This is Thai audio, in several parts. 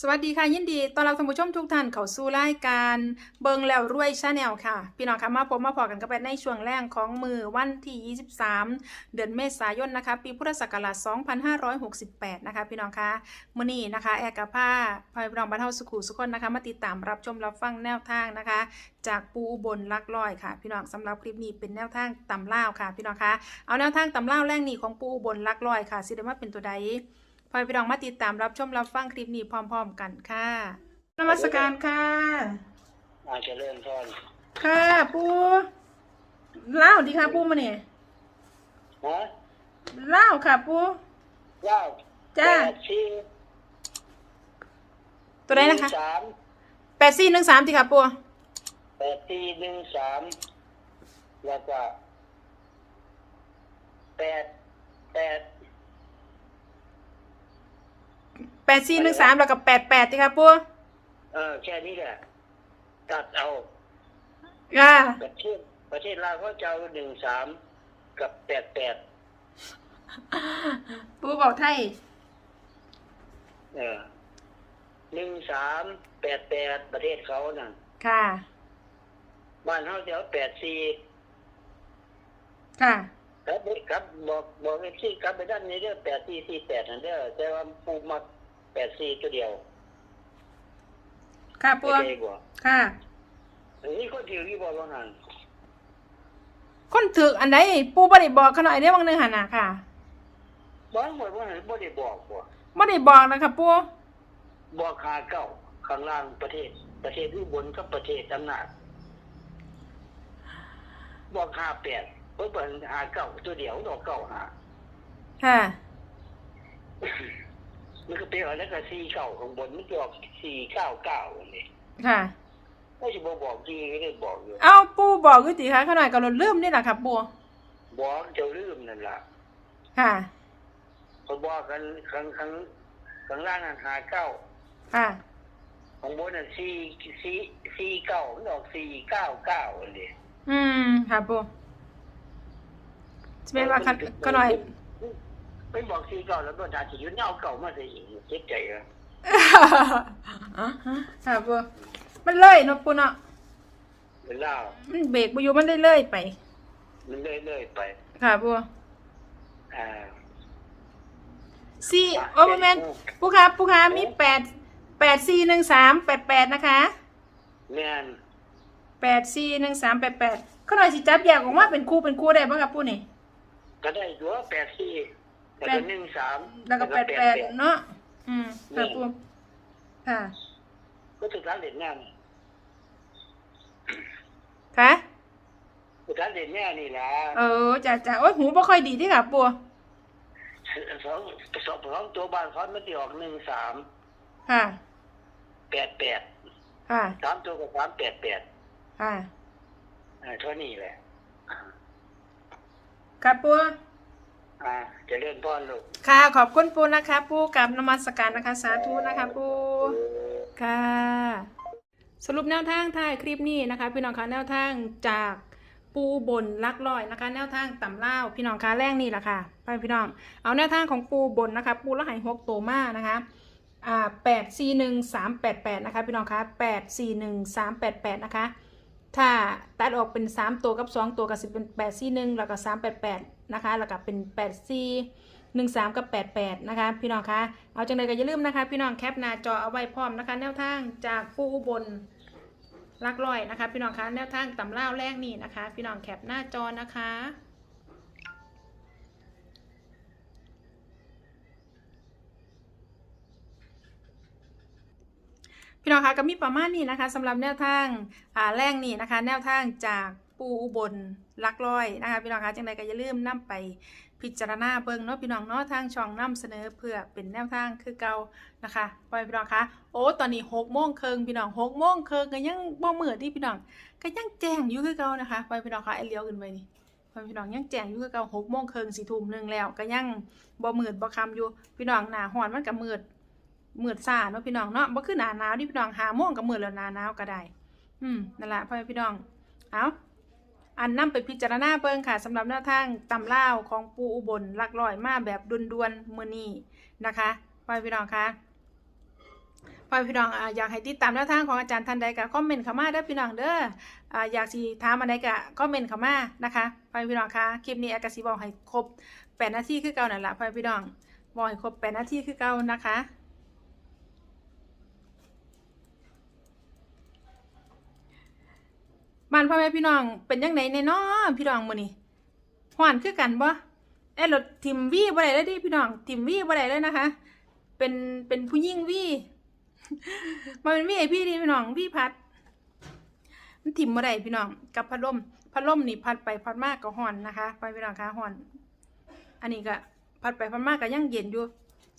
สวัสดีค่ะยินดีตอนรับท่านผู้ชมทุกท่านเข้าสู่รายการเบิงแล้วรวยชาแนลค่ะ พี่น้องคะมาพบมาพอกันกับแบในช่วงแรกของมือวันที่ 23 เดือนเมษายนนะคะ ปีพุทธศักราช 2568 นะคะ พี่น้องคะมื้อนี้นะคะ แอร์กับผ้าพายพี่น้องบรรเทาสุขุสุขคนนะคะ มาติดตามรับชมรับฟังแนวทางนะคะ จากปูบลลักลอยค่ะ พี่น้องสำหรับคลิปนี้เป็นแนวทางตำล่าวค่ะ พี่น้องคะเอาแนวทางตำล่าวแรกนี้ของปูบลลักลอยค่ะสิได้มาเป็นตัวใด พอให้พี่น้องมาติดตามรับชมรับฟังคลิปนี้พร้อม ๆ กันค่ะนมัสการค่ะอาจจะเริ่มต้นค่ะปูเล่าดีค่ะปูมาเนี่ยฮะเล่าค่ะปูเก้าจ้าแปดสี่ตัวใดนะคะหงสามแปดสี่หนึ่งสามดีค่ะปูแปดสี่หนึ่งสามแล้วก็แปดแปด แปดสี่หนึ่งสามแล้วกับแปดแปดดีค่ะปูเออแค่นี้แหละตัดเอาค่ะประเทศประเทศลาวเขาจะเอาหนึ่งสามกับแปดแปดปูบอกไทยเออหนึ่งสามแปดแปดประเทศเขาน่ะ ค่ะ บ้านเขาจะเอาแปดสี่ค่ะ ครับครับบอกบอกเอฟซีครับไปด้านนี้เด้อแปดสี่สี่แปดนั่นเด้อแต่ว่าปูมา แปดสี่ตัวเดียวค่ะปูไม่ได้บ่ค่ะ อันนี้ก็ถือที่บอกว่าหันคนถืออันใดปูบ่ได้บอกเขาหน่อยได้บางหนึงหันน่ะค่ะบอกหมดว่าหันบ่ได้บอกบ่บ่ได้บอกนะคะปูบอกขาเก้าข้างล่างประเทศ ประเทศอุบลกับประเทศอำนาจบอกห้าแปดเพิ่นเปิดหาเก้าตัวเดียวดอกเก้าหาค่ะ มันก็เป็นอะไรก็สี่เก้าข้างบนมันจะออกสี่เก้าเก้าอันนี้ค่ะก็จะบอกบอกดีก็ได้บอกอยู่เอาปูบอกอยู่ติค่ะเขาหน่อยก็ลดลืมนี่แหละค่ะปูบอกเจ้าลืมนั่นล่ะค่ะเขาบอกกันข้างข้างข้างล่างนั้นหาเก้าค่ะข้างบนนั้นสี่สี่สี่เก้ามันออกสี่เก้าเก้าอันนี้อืมค่ะปูจะเป็นว่าคันก็หน่อย ไปบอกสี่เก้าแล้วก็ดาสิยุนเอาเก่ามาใส่อีกเจ็บใจอะค่ะปูมันเลยเนาะปูเนาะเวลามันเบรกบ่อยู่มันได้เลยไป มันเลื่อยๆไป ค่ะปูอ่าสี่โอ้บ่แม่นปูครับปูครับมีแปดแปดสี่หนึ่งสามแปดแปดนะคะแม่นแปดสี่หนึ่งสามแปดแปดก็หน่อยสิจับแยกออกมาเป็นคู่เป็นคู่ได้ป่ะครับปูนี่ก็ได้ตัวแปดสี่ แล้วแปก็ดหนึ่งสามแล้วก็แปดแปดเนาะอืมค่ะปูค่ะ ก็ถึงการเล่นงานค่ะถึงการเล่นงานนี่แหละเออจ้ะจ้ะโอ้ยหูบ่ค่อยดีที่ค่ะปูสองสองสองตัวบ้านเขามันจะออกหนึ่งสามค่ะแปดแปดค่ะสามตัวกับสามแปดแปดค่ะอ่าเท่านี้แหละครับปู อ่าจะเล่นบอลูกค่ะ ขอบคุณปูนะคะปูกับนมัสการนะคะ สาธุนะคะปูค่ะ สรุปแนวทางท้ายคลิปนี้นะคะ พี่น้องคะแนวทางจากปูบนลักลอยนะคะ แนวทางต่ำเล่าพี่น้องคะแรกนี่แหละค่ะไปพี่น้อง เอาแนวทางของปูบนนะคะ ปูละหายหกโตมานะคะอ่าแปดสี่หนึ่งสามแปดแปดนะคะ พี่น้องคะแปดสี่หนึ่งสามแปดแปดนะคะ ถ้าตัดออกเป็นสามตัวกับสองตัวก็สิเป็นแปดสี่หนึ่งแล้วก็สามแปดแปดนะคะแล้วก็เป็นแปดสี่หนึ่งสามกับแปดแปดนะคะ พี่น้องคะเอาจังเลยก็อย่าลืมนะคะ พี่น้องแคปหน้าจอเอาไว้พร้อมนะคะ แนวทางจากปูอุบลลักลอยนะคะ พี่น้องคะแนวทางตำเล่าแรกนี่นะคะ พี่น้องแคปหน้าจอนะคะ พี่น้องคะก็มีประมาณนี้นะคะสำหรับแนวทางอ่าแรกนี่นะคะ แนวทางจากปูอุบลลักลอยนะคะพี่น้องคะจังใดก็อย่าลืมนํไปพิจารณาเบิ่งเนาะพี่น้องเนาะทางช่องนํเสนอเพื่อเป็นแนวทางคือเก่านะคะปล่อยพี่น้องคะโอ้ตอนนี้หกโมงครึ่งพี่น้องหกโมงครึ่งก็ยังบ่มืดที่พี่น้องก็ยังแจ้งอยู่คือเก่านะคะปล่อยพี่น้องคะไอเลี้ยวขึ้นไปนี่ปล่อยพี่น้องยังแจ้งอยู่คือเก่าหกโมงครึ่งสี่ทุ่มหนึ่งแล้วก็ยังบ่มืดบ่คำอยู่พี่น้องหนาร้อนมันก็มืด มืดซ่าเนาะพี่น้องเนาะบ่คือหนาหนาวที่พี่น้องหาโมงก็มืดแล้วหน้าหนาวก็ได้ อืมนั่นแหละพ่อพี่น้องเอาอันนำไปพิจารณาเบิ่งค่ะสำหรับแนวทางตำล่าของปูอุบลลักลอยมาแบบด่วนๆมื้อนี้นะคะพ่อพี่น้องคะพ่อพี่น้องอ่าอยากให้ติดตามแนวทางของอาจารย์ท่านใดก็คอมเมนต์เข้ามาเด้อพี่น้องเด้ออ่าอยากสิถามอันใดก็คอมเมนต์เข้ามานะคะพ่อพี่น้องคะคลิปนี้แอร์กสิบอกให้ครบ8นาทีคือเก่านั่นแหละพ่อพี่น้องบอกให้ครบ8นาทีคือเก่านะคะ บ้านพ่อแม่พี่น้องเป็นยังไงในน้อพี่น้องมือนี้ฮ้อนคือกันบ่เอ้รถทิมวีบ่ได้เลยดิพี่น้องทิมวีบ่ได้เลยนะคะ เป็นเป็นผู้หญิงวีมาเป็นวีไอพี่ดิพี่น้องวี่พัด มันทิมบ่ได้พี่น้อง กับพัดลมพัดลมนี่พัดไปพัดมากก็ฮ้อนนะคะไปพี่น้องคะฮอน อันนี้ก็พัดไปพัดมากก็ยังเย็นอยู่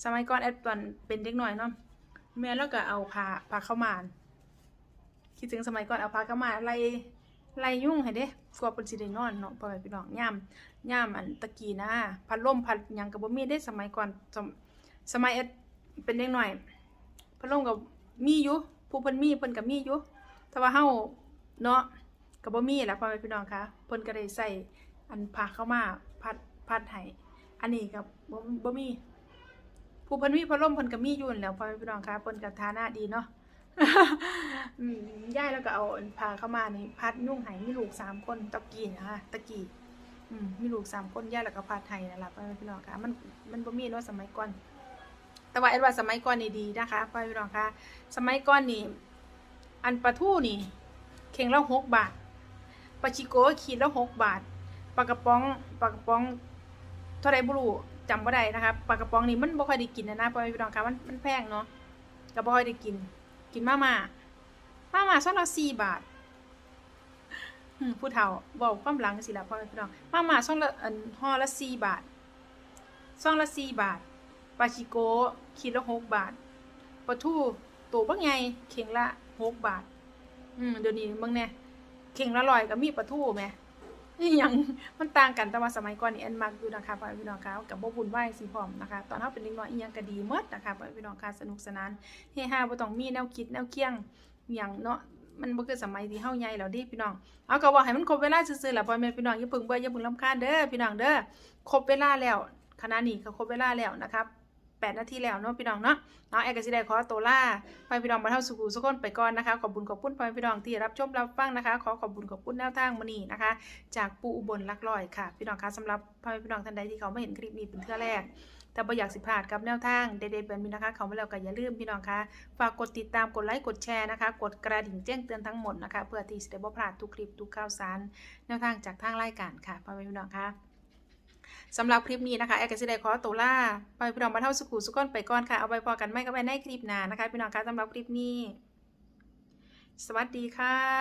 สมัยก่อนแอดตอนเป็นเด็กน้อยเนาะแม่แล้วก็เอาผ้าผ้าเข้ามานคิดถึงสมัยก่อนเอาผ้าเข้ามานไล่ ไล่ยุ่งให้เด้กลัวเพิ่นสิได้นอนเนาะพ่อแม่พี่น้องย่ามย่ามอันตะกี้นะพัดลมพัดหยังก็บ่มีได้สมัยก่อนสมสมัยเอ็ดเป็นเด็กน้อยพัดลมก็มีอยู่ผู้เพิ่นมีเพิ่นก็มีอยู่แต่ว่าเฮาเนาะก็บ่มีแหละพ่อแม่พี่น้องคะเพิ่นก็ได้ใส่อันพาเข้ามาพัดพัดให้อันนี้ก็บ่บ่มีผู้เพิ่นมีพัดลมเพิ่นก็มีอยู่นั่นแหล้วพ่อแม่พี่น้องคะเพิ่นก็ฐานะดีเนาะ ย่ายแล้วก็เอาพาเข้ามาในพัดยุ่งไหมีลูกสามคนตะกี้นะคะตะกี้มีลูกสามคนย่ายแล้วก็พัดไห้นั่นแหละพ่อแม่พี่น้องคะมันมันบ่มีเนาะสมัยก่อน แต่ว่าแอดว่าสมัยก่อนนี่ดีนะคะพี่น้องคะสมัยก่อนนี่อันปลาทูนี่เข่งละหกบาทปลาชิโก้ขีดละหกบาทปลากระป๋องปลากระป๋องเท่าไรบ่รู้จำบ่ได้นะคะปลากระป๋องนี่มันบ่ค่อยได้กินนะนะพี่น้องคะมันมันแพงเนาะก็บ่ค่อยได้กิน กินมามามามาซองละสี่บาทผู้เฒ่าบอกความหลังสิละพ่อพี่น้องมามาซองละอันห่อละสี่บาทซองละสี่บาทปาชิโก้ขีดละหกบาทปลาทูตัวบักใหญ่เข่งละหกบาท อืมเดี๋ยวนี้บิ่งแน่เข่งละร้อยก็มีปลาทูแหม นี่ยังมันต่างกันแต่ว่าสมัยก่อนนี่แอนมักอยู่นะคะพ่อพี่น้องคะกับบ่บุญไหวสิพร้อมนะคะ ตอนเฮาเป็นเด็กน้อยอีหยังก็ดีหมดนะคะพ่อพี่น้องคะสนุกสนานเฮฮาบ่ต้องมีแนวคิดแนวเคียงอย่างเนาะมันบ่คือสมัยที่เฮาใหญ่แล้วดิพี่น้องเอาก็บอกให้มันครบเวลาซื่อๆล่ะพ่อแม่พี่น้องอย่าเพิ่งเบื่ออย่าเพิ่งรำคาญเด้อพี่น้องเด้อครบเวลาแล้วขณะนี้ก็ครบเวลาแล้วนะครับ 8 นาทีแล้วเนาะพี่น้องเนาะเอาแอร์ก็สิได้ขอตัวลาไปพี่น้องมาเท่าสุขุสุขคนไปก่อนนะคะ ขอบคุณขอบคุณพ่อพี่น้องที่รับชมรับฟังนะคะ ขอขอบคุณขอบคุณแนวทางมื้อนี้นะคะ จากปูอุบลลักลอยค่ะ พี่น้องคะสำหรับพ่อพี่น้องท่านใดที่เขาไม่เห็นคลิปนี้เป็นเทื่อแรกแต่บ่อยากสิพลาดกับแนวทางเด็ดๆแบบนี้นะคะ เขามาแล้วก็อย่าลืมพี่น้องคะฝากกดติดตามกดไลค์กดแชร์นะคะ กดกระดิ่งแจ้งเตือนทั้งหมดนะคะ เพื่อที่จะได้บ่พลาดทุกคลิปทุกข่าวสารแนวทางจากทางรายการค่ะพ่อแม่พี่น้องคะ สำหรับคลิปนี้นะคะแอร์กสิได้ขอตัวล่าไปพี่น้องมาเท่าสุขุสุขนไปก่อนค่ะ เอาไปพอกันไม่ก็ไปในคลิปหน้านะคะพี่น้องคะสำหรับคลิปนี้ สวัสดีค่ะ